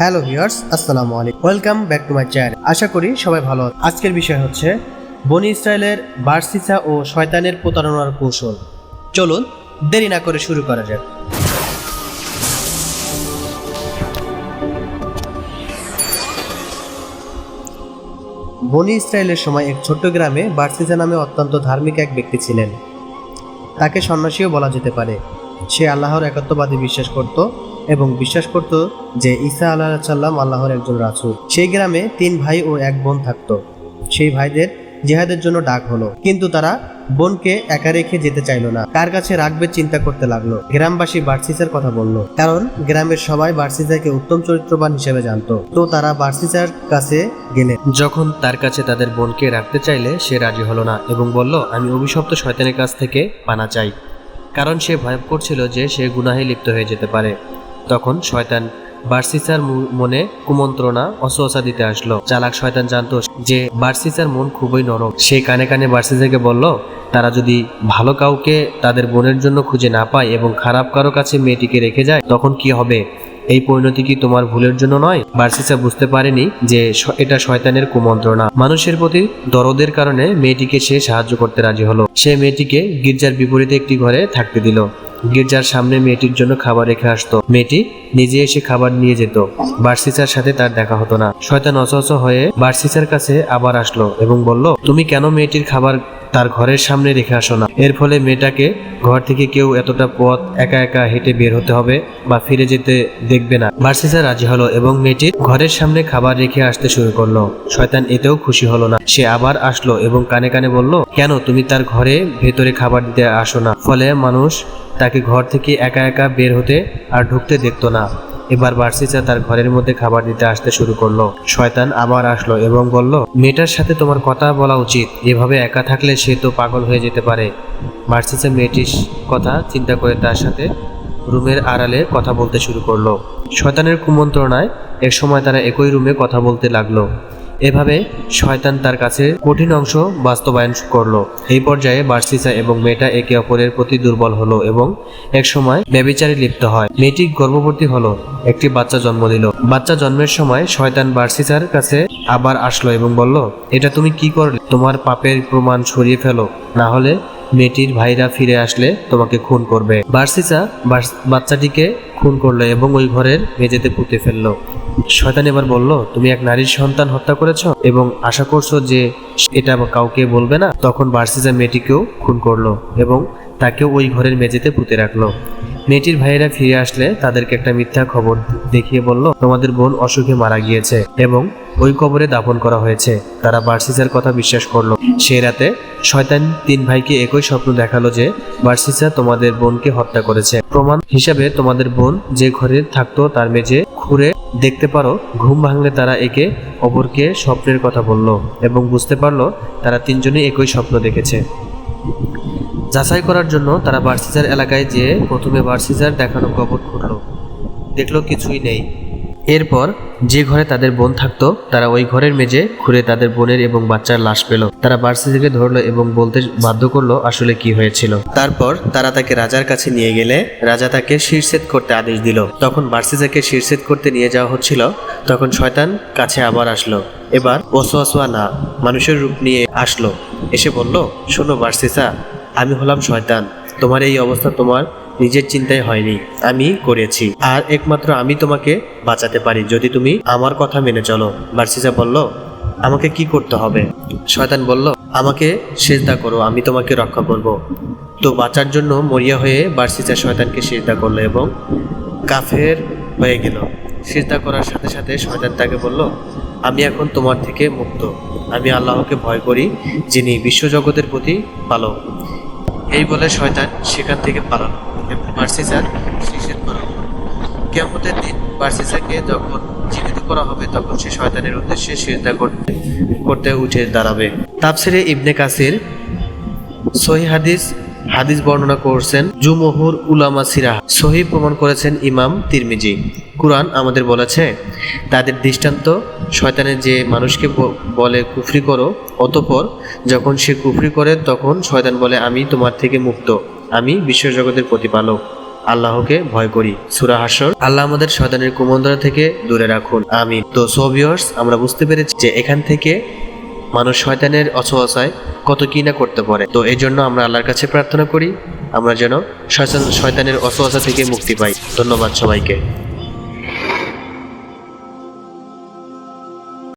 Hello viewers, আসসালামু আলাইকুম। Welcome back to my channel. আশা করি সবাই ভালো। আজকের বিষয় হচ্ছে বনি ইসরায়েলের বার্সিসা ও শয়তানের প্রতারণার কৌশল। চলুন, দেরি না করে শুরু করা যাক। বনি ইসরায়েলের সময় এক ছোট্ট গ্রামে বার্সিসা নামে অত্যন্ত ধার্মিক এক ব্যক্তি ছিলেন। তাকে সন্ন্যাসীও বলা যেতে পারে। সে আল্লাহর একত্ববাদী বিশ্বাস করত এবং বিশ্বাস করত যে ঈসা আল্লাহ সাল্লাম আল্লাহর একজন রাসূল। সেই গ্রামে তিন ভাই ও এক বোন থাকতো। সেই ভাইদের জেহাদের জন্য ডাক হলো। কিন্তু তারা বোনকে একা রেখে যেতে চাইলো না। কার কাছে রাখবে চিন্তা করতে লাগল। গ্রামবাসী বার্সিসের কথা বলল। কারণ গ্রামের সবাই বার্সিসাকে উত্তম চরিত্রবান হিসেবে জানতো। তো তারা বার্সিসার কাছে গেলে। যখন তার কাছে তাদের বোনকে রাখতে চাইলে সে রাজি হলো না এবং বলল, আমি অভিশপ্ত শয়তানের কাছ থেকে পানা চাই। কারণ সে ভয় করছিল যে সে গুনাহে লিপ্ত হয়ে যেতে পারে। তখন শয়তান বার্সিসার মনে কুমন্ত্রণা অসহসা দিতে আসলো। চালাক শয়তান জানতো যে বার্সিসার মন খুবই নরম। সে কানে কানে বার্সিসাকে বলল, তারা যদি ভালো কাউকে তাদের বোনের জন্য খুঁজে না পায় এবং খারাপ কারও কাছে মেয়েটিকে রেখে যায়, তখন কি হবে? এই পরিণতি কি তোমার ভুলের জন্য নয়? বার্সিসা বুঝতে পারেনি যে এটা শয়তানের কুমন্ত্রণা। মানুষের প্রতি দরদের কারণে মেয়েটিকে সে সাহায্য করতে রাজি হলো। সে মেয়েটিকে গির্জার বিপরীতে একটি ঘরে থাকতে দিল। গির্জার সামনে মেয়েটির জন্য খাবার রেখে আসতো। মেয়েটি নিজে এসে খাবার নিয়ে যেত। বার্সিসার সাথে তার দেখা হতো না। শয়তান অসহস হয়ে বার্সিসার কাছে আবার আসলো এবং বলল, তুমি কেন মেয়েটির খাবার তার ঘরের সামনে রেখে আসো না। এর ফলে মেয়েটাকে ঘর থেকে কেউ এতটা পথ একা একা হেঁটে বের হতে হবে বা ফিরে যেতে দেখবে না। বার্সিসা রাজি হলো এবং মেয়েটির ঘরের সামনে খাবার রেখে আসতে শুরু করল। শয়তান এতেও খুশি হলো না। সে আবার আসলো এবং কানে কানে বলল, কেন তুমি তার ঘরে ভেতরে খাবার দিতে আসো না? ফলে মানুষ তাকে ঘর থেকে একা একা বের হতে আর ঢুকতে দেখতো না। এবার বার্সিসা তার ঘরের মধ্যে খাবার দিতে আসতে শুরু করল। শয়তান আবার আসলো এবং বলল, মেয়েটার সাথে তোমার কথা বলা উচিত। এভাবে একা থাকলে সে তো পাগল হয়ে যেতে পারে। বার্সিসা মেয়েটির কথা চিন্তা করে তার সাথে রুমের আড়ালে কথা বলতে শুরু করল। শয়তানের কুমন্ত্রণায় এক সময় তারা একই রুমে কথা বলতে লাগল। এভাবে শয়তান তার কাছে কঠিন অংশ বাস্তবায়ন করল। এই পর্যায়ে বার্সিসা এবং মেয়েটা একে অপরের প্রতি দুর্বল হলো এবং এক সময় ব্যবিচারে লিপ্ত হয়। মেয়েটি গর্ভবতী হলো, একটি বাচ্চা জন্ম দিল। বাচ্চা জন্মের সময় শয়তান বার্সিসার কাছে আবার আসলো এবং বলল, এটা তুমি কি করলে? তোমার পাপের প্রমাণ সরিয়ে ফেলো। না হলে মেয়েটির ভাইরা ফিরে আসলে তোমাকে খুন করবে। বার্সিসা বাচ্চাটিকে খুন করল এবং ওই ঘরের মেঝেতে পুঁতে ফেলল। শয়তান এবার বলল, তুমি এক নারীর সন্তান হত্যা করেছ এবং আশা করছ যে এটা কাউকে বলবে না? তখন বার্সিসা মেয়েটিকেও খুন করল এবং তাকে ওই ঘরের মেঝেতে পুঁতে রাখল। মেয়েটির ভাইয়েরা ফিরে আসলে তাদেরকে একটা মিথ্যা খবর দেখিয়ে বলল, তোমাদের বোন অসুখে মারা গিয়েছে এবং ওই কবরে দাফন করা হয়েছে। তারা বার্সিসার কথা বিশ্বাস করল। সেই রাতে শয়তান তিন ভাইকে একই স্বপ্ন দেখাল যে বার্সিসা তোমাদের বোনকে হত্যা করেছে। প্রমাণ হিসাবে তোমাদের বোন যে ঘরে থাকতো তার মেঝে খুঁড়ে দেখতে পারো, ঘুম ভাঙলে তারা একে অপরকে স্বপ্নের কথা বলল এবং বুঝতে পারল তারা তিনজনই একই স্বপ্ন দেখেছে। যাচাই করার জন্য তারা বার্সিজার এলাকায় যেয়ে প্রথমে বার্সিজার দেখানো কবর খুঁড়ল। দেখল কিছুই নেই। এরপর যে ঘরে তাদের বোন থাকতো, তারা ওই ঘরের মেঝে ঘুরে তাদের বোনের এবং বাচ্চার লাশ পেল। তারা বার্সিজাকে ধরলো এবং বলতে বাধ্য করল আসলে কি হয়েছিল। তারপর তারা তাকে রাজার কাছে নিয়ে গেলে রাজা তাকে শীর্ষেদ করতে আদেশ দিল। তখন বার্সিজাকে শীর্ষেদ করতে নিয়ে যাওয়া হচ্ছিল, তখন শয়তান কাছে আবার আসলো। এবার ওসোয়াসোয়া না মানুষের রূপ নিয়ে আসলো। এসে বলল, শোনো বার্সিসা, আমি হলাম শয়তান। তোমার এই অবস্থা তোমার নিজের চিন্তায় হয়নি, আমি করেছি। আর একমাত্র আমি তোমাকে বাঁচাতে পারি, যদি তুমি আমার কথা মেনে চলো। বার্সিসা বলল, আমাকে কি করতে হবে? শয়তান বলল, আমাকে সেজদা করো, আমি তোমাকে রক্ষা করব। তো বাঁচার জন্য মরিয়া হয়ে বার্সিসা শয়তানকে সেজদা করল এবং কাফের হয়ে গেল। সেজদা করার সাথে সাথে শয়তান তাকে বলল, আমি এখন তোমার থেকে মুক্ত। আমি আল্লাহকে ভয় করি, যিনি বিশ্বজগতের প্রতি পালক এই বলে শয়তান সেখান থেকে পালালো। বার্সিসার নিষেধ করা হলো কেমতের দিন বার্সিসাকে যখন জীবিত করা হবে, তখন সে শয়তানের উদ্দেশ্যে সেজদা করতে করতে উঠে দাঁড়াবে। তাফসিরে ইবনে কাসির সহি হাদিস হাদিস বর্ণনা করছেন জুমহুর উলামা সহি প্রমাণ করেছেন ইমাম তিরমিজি। কুরআন আমাদের বলেছে, তাদের দৃষ্টান্ত শয়তানের যে মানুষকে বলে কুফরি করো, অতঃপর যখন সে কুফরি করে, তখন শয়তান বলে, আমি তোমার থেকে মুক্ত। আমি বিশ্বজগতের প্রতিপালক, আল্লাহকে ভয় করি। সুরা হাসর আল্লাহ আমাদের শয়তানের কুমন্ত্রণা থেকে দূরে রাখুন। আমি তো সোভিয়র্স আমরা বুঝতে পেরেছি যে এখান থেকে মানুষ শয়তানের অসহায় কত কি না করতে পারে। তো এই জন্য আমরা আল্লাহর কাছে প্রার্থনা করি, আমরা যেন শয়তান, শয়তানের অসহায় থেকে মুক্তি পাই। ধন্যবাদ সবাইকে।